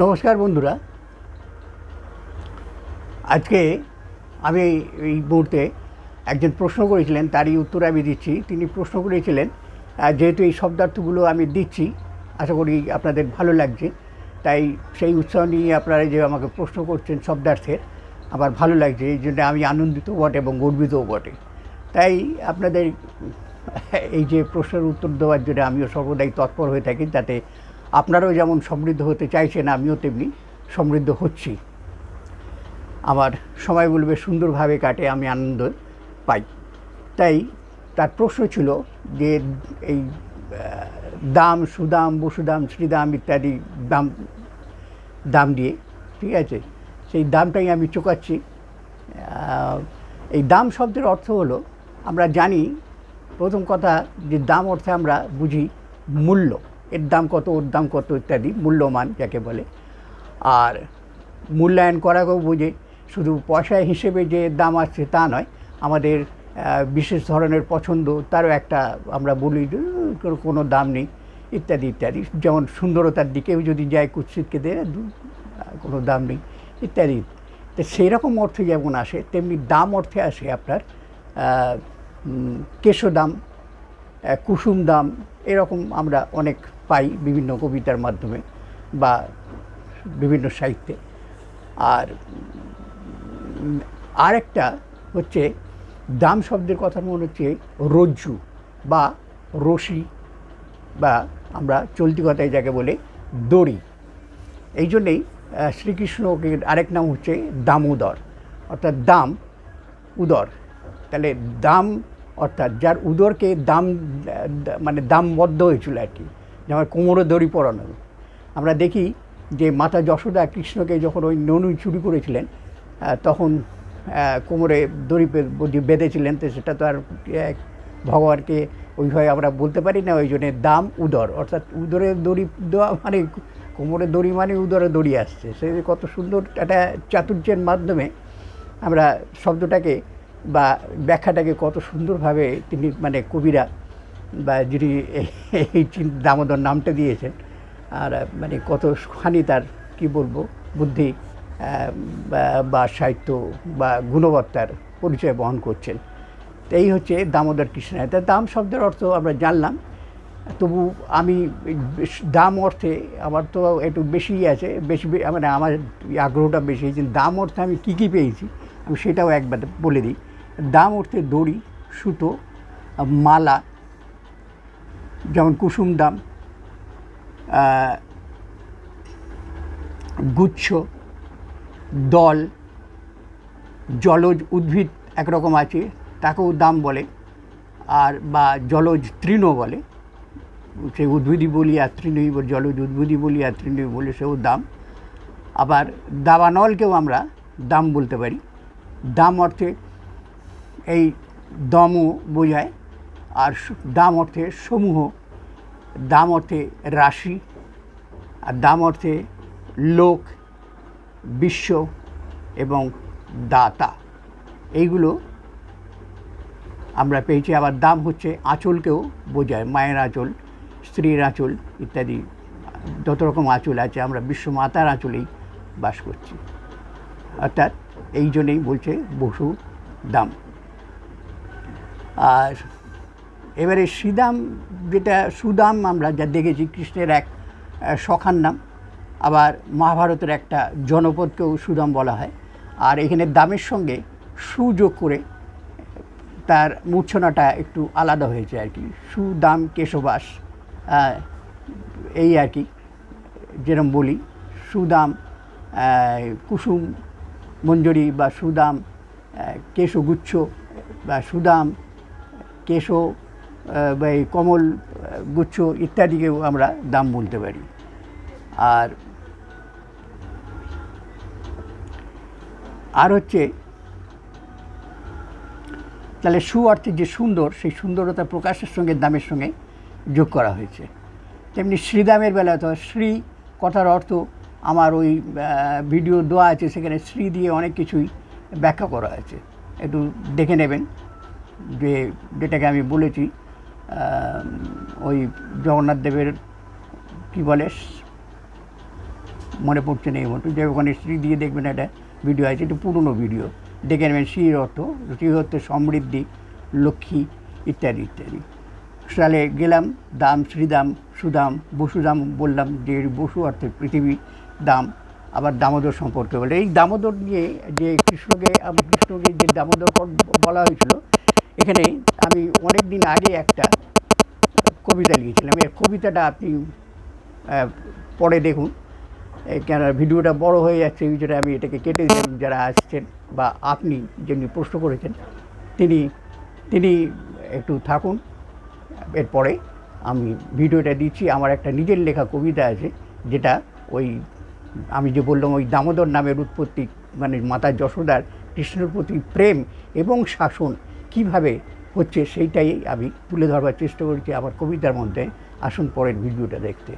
নমস্কার বন্ধুরা। আজকে আমি এই মুহূর্তে একজন প্রশ্ন করেছিলেন, তারই উত্তর আমি দিচ্ছি। তিনি প্রশ্ন করেছিলেন যেহেতু এই শব্দার্থগুলো আমি দিচ্ছি, আশা করি আপনাদের ভালো লাগছে, তাই সেই উৎসাহ নিয়ে আপনারা যে আমাকে প্রশ্ন করছেন শব্দার্থের, আমার ভালো লাগছে, এই জন্য আমি আনন্দিত বটে এবং গর্বিতও বটে। তাই আপনাদের এই যে প্রশ্নের উত্তর দেওয়ার জন্য আমিও সর্বদাই তৎপর হয়ে থাকি, যাতে আপনারাও যেমন সমৃদ্ধ হতে চাইছেন, আমিও তেমনি সমৃদ্ধ হচ্ছি। আমার সময় বলবে সুন্দরভাবে কাটে, আমি আনন্দ পাই। তাই তার প্রশ্ন ছিল যে এই দাম, সুদাম, বসুদাম, শ্রীদাম ইত্যাদি দাম দাম দিয়ে, ঠিক আছে? সেই দামটাই আমি চোকাচ্ছি। এই দাম শব্দের অর্থ হলো, আমরা জানি প্রথম কথা যে দাম অর্থে আমরা বুঝি মূল্য। এর দাম কত, ওর দাম কত ইত্যাদি, মূল্যমান যাকে বলে। আর মূল্যায়ন করাকেও বোঝে। শুধু পয়সা হিসেবে যে দাম আসছে তা নয়, আমাদের বিশেষ ধরনের পছন্দ, তারও একটা আমরা বলি কোনো- দাম নেই, ইত্যাদি ইত্যাদি। যেমন সুন্দরতার দিকেও যদি যায় কুৎসিতকে দেয় কোনো দাম নেই, ইত্যাদি। তো সেই রকম অর্থে যেমন আসে, তেমনি দাম অর্থে আসে আপনার কেশো দাম কুসুম দাম, এরকম আমরা অনেক পাই বিভিন্ন কবিতার মাধ্যমে বা বিভিন্ন সাহিত্যে। আর আরেকটা হচ্ছে, দাম শব্দের কথা মনে হচ্ছে রজ্জু বা রশি বা আমরা চলতি কথায় যাকে বলে দড়ি। এই জন্যেই শ্রীকৃষ্ণকে আরেক নাম হচ্ছে দামোদর, অর্থাৎ দাম উদর। তাহলে দাম অর্থাৎ যার উদরকে দাম মানে দামবদ্ধ হয়েছিল আর কি। যেমন কোমরে দড়ি পরানো আমরা দেখি যে মাতা যশোদা কৃষ্ণকে যখন ওই ননু চুরি করেছিলেন তখন কোমরে দড়ি বেঁধেছিলেন, তো সেটা তো আর ভগবানকে ওইভাবে আমরা বলতে পারি না, ওই জন্যে দাম উদর। অর্থাৎ উদরে দড়ি দেওয়া মানে কোমরে দড়ি মানে উদরে দড়ি আসছে। সে কত সুন্দর একটা চাতুর্যের মাধ্যমে আমরা শব্দটাকে বা ব্যাখ্যাটাকে কত সুন্দরভাবে তিনি মানে কবিরা বা যিনি এই- দামোদর নামটা দিয়েছেন, আর মানে কত কতখানি তার, কি বলব, বুদ্ধি বা- সাহিত্য বা গুণবত্তার পরিচয় বহন করছেন। এই হচ্ছে দামোদর কৃষ্ণ তা দাম শব্দের অর্থ আমরা জানলাম। তবু আমি দাম অর্থে আমার তো একটু বেশি আছে, বেশি মানে আমার আগ্রহটা বেশি হয়েছে। দাম অর্থে আমি কী কী পেয়েছি, আমি সেটাও একবার বলে দিই। দাম অর্থে দড়ি, সুতো, মালা যেমন কুসুম দাম গুচ্ছ, দল, জলজ উদ্ভিদ একরকম আছে, তাকেও দাম বলে, আর বা জলজ তৃণ বলে, সেই উদ্ভিদই বলি আর তৃণই জলজ উদ্ভিদই বলি আর তৃণই বলি, সেও দাম। আবার দাবানলকেও আমরা দাম বলতে পারি। দাম অর্থে এই দমও বোঝায়। আর দাম অর্থে সমূহ, দাম অর্থে রাশি, আর দাম অর্থে লোক, বিশ্ব এবং দাতা। এইগুলো আমরা পেয়েছি। আবার দাম হচ্ছে আঁচলকেও বোঝায়। মায়ের আঁচল, স্ত্রীর আঁচল ইত্যাদি, যত রকম আঁচল আছে, আমরা বিশ্ব মাতার আঁচলেই বাস করছি। অর্থাৎ এই জন্যেই বলছে বসু দাম। আর এবারে শ্রীদাম যেটা সুদাম, আমরা যা দেখেছি কৃষ্ণের এক সখার নাম, আবার মহাভারতের একটা জনপদকেও সুদাম বলা হয়। আর এখানে দামের সঙ্গে সুযোগ করে তার মূর্ছনাটা একটু আলাদা হয়েছে আর কি। সুদাম কেশবাস এই আর কি, যেরম বলি, সুদাম কুসুম মঞ্জরি বা সুদাম কেশগুচ্ছ বা সুদাম কেশো বা এই কমল গুচ্ছ ইত্যাদিকেও আমরা দাম বলতে পারি। আর আর হচ্ছে, তাহলে সু অর্থে যে সুন্দর, সেই সুন্দরতা প্রকাশের সঙ্গে দামের সঙ্গে যোগ করা হয়েছে। তেমনি শ্রীদামের বেলা তো শ্রী কথার অর্থ আমার ওই ভিডিও দেওয়া আছে, সেখানে শ্রী দিয়ে অনেক কিছুই ব্যাখ্যা করা আছে। একটু দেখে নেবেন যে যেটাকে আমি বলেছি। ওই জগন্নাথ দেবের, কী বলে, মনে পড়ছে না এই মতো যে ওখানে স্ত্রী দিয়ে দেখবেন একটা ভিডিও আছে এটা পুরনো ভিডিও দেখে নেবেন শ্রীর অর্থ শ্রীর অর্থ সমৃদ্ধি, লক্ষ্মী, ইত্যাদি ইত্যাদি। সালে গেলাম, দাম, শ্রীদাম, সুদাম, বসুদাম বললাম যে বসু অর্থে পৃথিবী, দাম, আবার দামোদর সম্পর্কে বলে। এই দামোদর নিয়ে যে কৃষ্ণকে কৃষ্ণকে যে দামোদর বলা হয়েছিল এখানে আমি অনেক দিন আগে একটা কবিতা লিখেছিলাম। এই কবিতাটা আপনি পরে দেখুন। কেন ভিডিওটা বড় হয়ে যাচ্ছে, এই জন্য আমি এটাকে কেটে দিলাম। যারা আসছেন বা আপনি যিনি প্রশ্ন করেছেন, তিনি তিনি একটু থাকুন। এরপরে আমি ভিডিওটা দিচ্ছি। আমার একটা নিজের লেখা কবিতা আছে, যেটা ওই, আমি যে বললাম, ওই দামোদর নামের উৎপত্তি মানে মাতা যশোদার কৃষ্ণের প্রতি প্রেম এবং শাসন কীভাবে হচ্ছে সেইটাই আমি তুলে ধরবার চেষ্টা করেছি আমার কবিতার মধ্যে। আসুন পরের ভিডিওটা দেখতে।